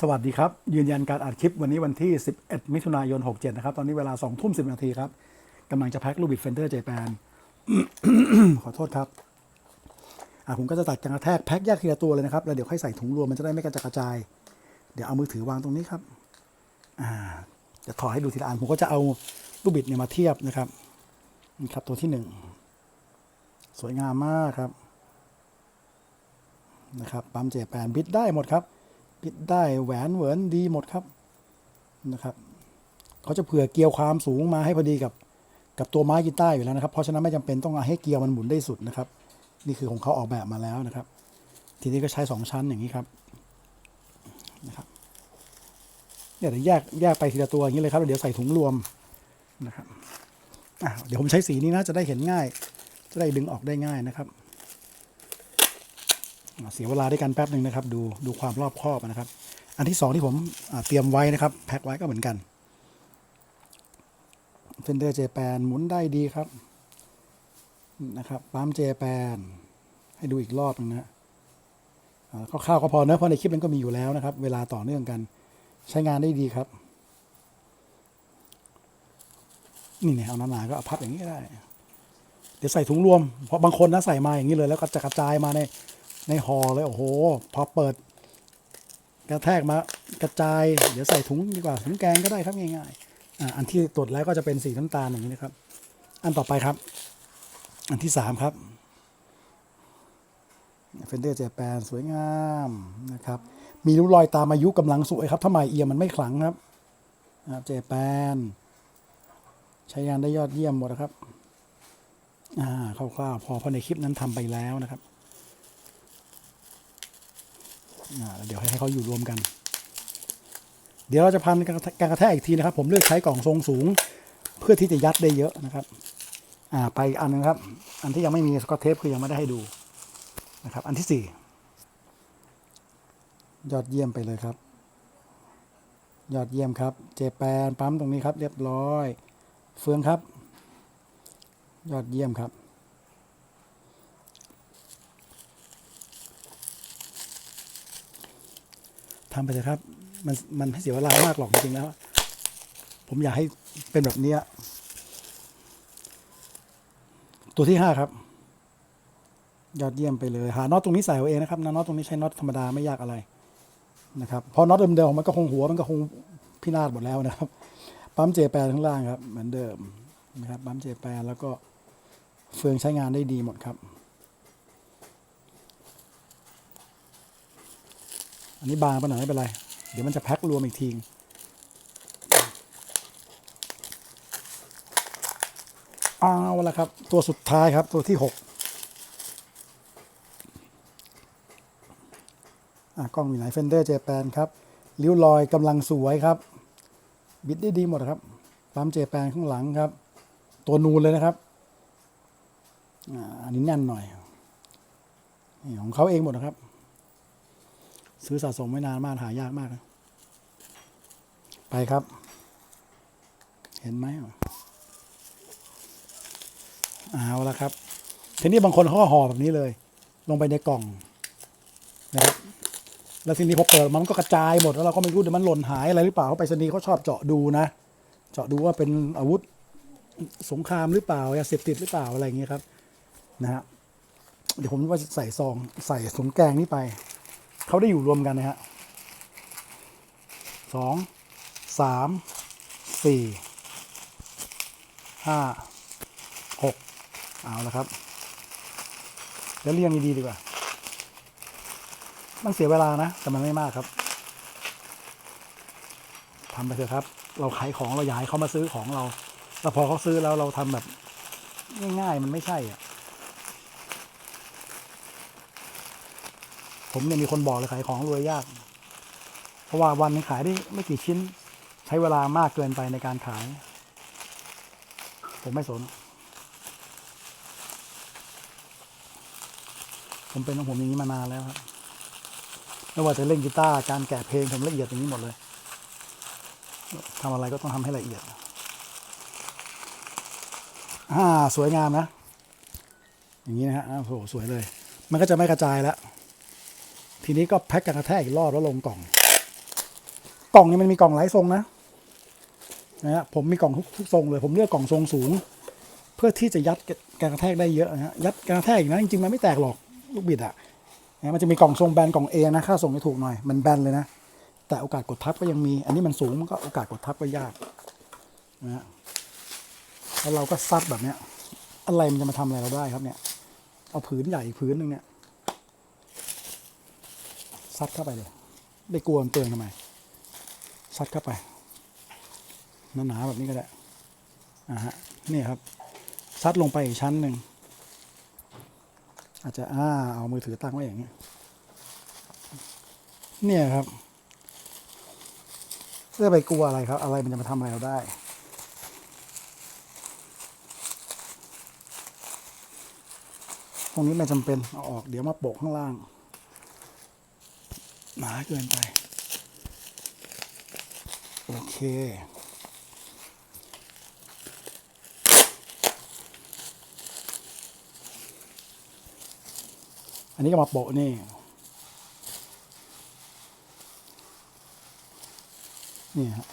สวัสดีครับ ยืนยันการอัดคลิปวันนี้วันที่ 11 มิถุนายน 67 นะครับ ตอนนี้เวลา 2 ทุ่ม 10 นาทีครับกำลังจะแพ็คลูบิดเฟนเดอร์เจแปนขอโทษครับอะผมก็จะตัดการกระแทกแพ็คแยกทีละตัวเลยนะครับ แล้วเดี๋ยวค่อยใส่ถุงรวมมันจะได้ไม่กระจายกระจาย เดี๋ยวเอามือถือวางตรงนี้ครับอ่าจะถอดให้ดูทีละอันผมก็จะเอาลูกบิดเนี่ยมาเทียบนะครับนี่ครับตัวที่หนึ่งสวยงามมากครับนะครับปั๊มเจแปนบิดได้หมดครับ บิดได้แหวนเหวินดีหมดครับนะครับเขาจะเผื่อเกลียวความสูงมาให้พอดีกับกับตัวไม้กีตาอยู่แล้วนะครับ เพราะฉะนั้นไม่จำเป็นต้องเอาให้เกลียวมันหมุนได้สุดนะครับ นี่คือของเขาออกแบบมาแล้วนะครับ ทีนี้ก็ใช้สองชั้นอย่างนี้ครับนะครับเนี่ยเดี๋ยวแยกแยกไปทีละตัวอย่างนี้เลยครับแล้วเดี๋ยวใส่ถุงรวมนะครับเดี๋ยวผมใช้สีนี้นะจะได้เห็นง่าย จะได้ดึงออกได้ง่ายนะครับ เสียเวลาด้วยกันแป๊บหนึ่งนะครับ ดูดูความรอบคอบนะครับ อันที่สองที่ผมเตรียมไว้นะครับ แพ็คไว้ก็เหมือนกันเฟนเดอร์เจแปนหมุนได้ดีครับนะครับปั๊มเจแปนให้ดูอีกรอบหนึงนะอ่าคร่าวๆก็พอเนอะเพราะในคลิปมันก็มีอยู่แล้วนะครับ เวลาต่อเนื่องกัน ใช้งานได้ดีครับ นี่เนี่ยเอาหนาๆก็พับอย่างนี้ก็ได้ เดี๋ยวใส่ถุงรวมเพราะบางคนนะใส่มาอย่างนี้เลย แล้วก็จะกระจายมาใน ในห่อเลย โอ้โห พอเปิด กระแทกมากระจาย เดี๋ยวใส่ถุงดีกว่าถุงแกงก็ได้ครับง่ายๆอ่าอันที่ตรวจแล้วก็จะเป็นสีน้ำตาลอย่างนี้นะครับ อันต่อไปครับ อันที่สามครับเฟนเดอร์เจแปนสวยงามนะครับ มีริ้วรอยตามอายุกำลังสวยครับถ้าไมเอียมันไม่ขลังครับเจแปนใช้งานได้ยอดเยี่ยมหมดนะครับ อ่าคร่าวๆพอพราะในคลิปนั้นทำไปแล้วนะครับ เดี๋ยวให้เขาอยู่รวมกัน เดี๋ยวเราจะพันการกระแทกอีกทีนะครับ ผมเลือกใช้กล่องทรงสูง เพื่อที่จะยัดได้เยอะนะครับ อ่าไปอีกอันนึงครับ อันที่ยังไม่มีสกอตเทปคือยังไม่ได้ให้ดูนะครับ อันที่สี่ยอดเยี่ยมไปเลยครับ ยอดเยี่ยมครับ เจแปนปั๊มตรงนี้ครับ เรียบร้อย เฟืองครับ ยอดเยี่ยมครับ ทำไปเถอะครับ มันมันไม่เสียเวลามากหรอกจริงๆแล้ว ผมอยากให้เป็นแบบนี้ตัวที่ห้าครับ ยอดเยี่ยมไปเลย หาน็อตตรงนี้ใส่เอาเองนะครับน็อตตรงนี้ใช้น็อตธรรมดาไม่ยากอะไรนะครับพราะน็อตเดิมๆมันก็คงหัวมันก็คงพินาศหมดแล้วนะครับ ปั๊มเจแปนข้างล่างครับ เหมือนเดิมนะครับปั๊มเจแปนแล้วก็เฟืองใช้งานได้ดีหมดครับ นนี้บางไปหน่อยไม่เป็นไร เดี๋ยวมันจะแพ็ครวมอีกทีเอาละครับ ตัวสุดท้ายครับ ตัวที่หกอะกล้องมีไหนเฟนเดอร์เจแปนครับริ้วรอยกำลังสวยครับ บิดได้ดีหมดครับปั๊มเจแปนข้างหลังครับ ตัวนูนเลยนะครับอ,อันนี้แน่นหน่อยนี่ของเขาเองหมดนะครับ ซื้อสะสมไม่นานมากหายากมากนะไปครับ เห็นไหมเอาละครับ ทีนี้บางคนเขาก็ห่อแบบนี้เลย ลงไปในกล่องนะครับแล้วทีนี้พอเปิดอมันก็กระจายหมดแล้วเราก็ไม่รู้เดี๋ยวมันหล่นหายอะไรหรือเปล่าเขาไปรษณีเขาชอบเจาะดูนะ เจาะดูว่าเป็นอาวุธสงครามหรือเปล่ายาเสพติดหรือเปล่าอะไรอย่างเงี้ยครับนะฮะเดี๋ยวผมว่าจะใส่ซองใส่ถุงแกงนี้ไป เขาได้อยู่รวมกันนะฮะสองสามสี่ห้าหกเอาละครับ แล้วเรียงดีๆดีกว่า มันเสียเวลานะ แต่มันไม่มากครับทำไปเถอะครับ เราขายของเราอยากให้เขามาซื้อของเรา แล้วพอเขาซื้อแล้วเราทำแบบง่ายๆ มันไม่ใช่อะ ผมเนี่ยมีคนบอกเลยขายของรวยยาก เพราะว่าวันนึงขายได้ไม่กี่ชิ้น ใช้เวลามากเกินไปในการขาย ผมไม่สน ผมเป็นของผมอย่างนี้มานานแล้วครับไม่ว่าจะเล่นกีตาร์การแกะเพลงผมละเอียดอย่างนี้หมดเลยทำอะไรก็ต้องทำให้ละเอียดอ่าสวยงามนะ อย่างนี้นะฮะโอ้โหสวยเลย มันก็จะไม่กระจายแล้ว ทีนี้ก็แพ็คกันกระแทกอีกรอบแล้วลงกล่อง กล่องนี้มันมีกล่องหลายทรงนะนะฮะผมมีกล่องทุกทุกทรงเลย ผมเลือกกล่องทรงสูง เพื่อที่จะยัดการกระแทกได้เยอะนะฮะยัดการกระแทกอีกนะจริงๆมันไม่แตกหรอกลูกบิดอะนะมันจะมีกล่องทรงแบนกล่องเอนะค่าส่งจะถูกหน่อย มันแบนเลยนะ แต่โอกาสกดทับก็ยังมี อันนี้มันสูงมันก็โอกาสกดทับก็ยากนะฮะแล้วเราก็ซัดแบบเนี้ยอะไรมันจะมาทำอะไรเราได้ครับเนี่ย เอาผืนใหญ่ผืนหนึ่งเนี่ย ซัดเข้าไปเลยไม่กลัวมันเตือนทำไมซัดเข้าไปหนาๆแบบนี้ก็ได้อ่าฮะนี่ครับซัดลงไปอีกชั้นหนึ่งอาจจะอ่าเอามือถือตั้งไว้อย่างนี้เนี่ยครับจะไปกลัวอะไรครับ อะไรมันจะมาทำอะไรเราได้ตรงนี้ไม่จำเป็นเอาออกเดี๋ยวมาโปะข้างล่าง หนาเกินไป โอเคอันนี้ก็มาโปะนี่ นี่ฮะ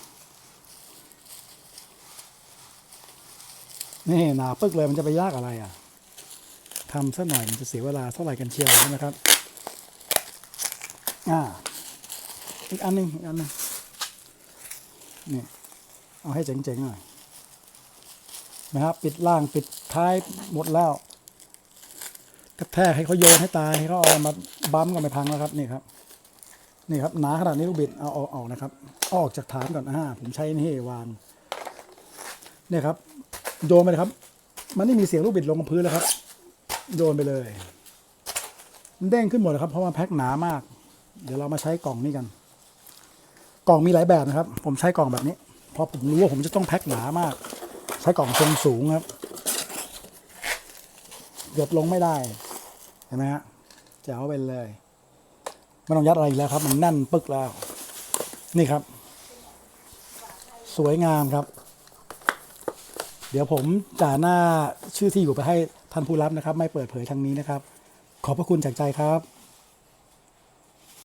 นี่หนาปึกเลยมันจะไปยากอะไรอะ ทำซะหน่อยมันจะเสียเวลาเท่าไหร่กันเชียวใช่ไหมครับ อ่า อีกอันหนึ่งอีกอันหนึ่งนี่เอาให้เจ๋งๆหน่อยนะครับปิดล่างปิดท้ายหมดแล้วกระแทกให้เขาโยนให้ตายให้เขาเอามาบั๊มก็ไม่พังแล้วครับนี่ครับนี่ครับหนาขนาดนี้ลูกบิดเอาออกออกนะครับออกจากฐานก่อนอ่าผมใช้นี่วางเนี่ยครับ โยนไปเลยครับ มันไม่มีเสียงลูกบิดลงกับพื้นแล้วครับ โยนไปเลยมันเด้งขึ้นหมดเลยครับเพราะว่าแพ็คหนามาก เดี๋ยวเรามาใช้กล่องนี้กัน กล่องมีหลายแบบนะครับ ผมใช้กล่องแบบนี้ เพราะผมรู้ว่าผมจะต้องแพ็คหนามาก ใช้กล่องทรงสูงครับ หยดลงไม่ได้ เห็นไหมฮะจะเอาไปเลย ไม่ต้องยัดอะไรอีกแล้วครับ มันแน่นปึกแล้ว นี่ครับ สวยงามครับ เดี๋ยวผมจ่าหน้าชื่อที่อยู่ไปให้ท่านผู้รับนะครับ ไม่เปิดเผยทางนี้นะครับ ขอบพระคุณจากใจครับ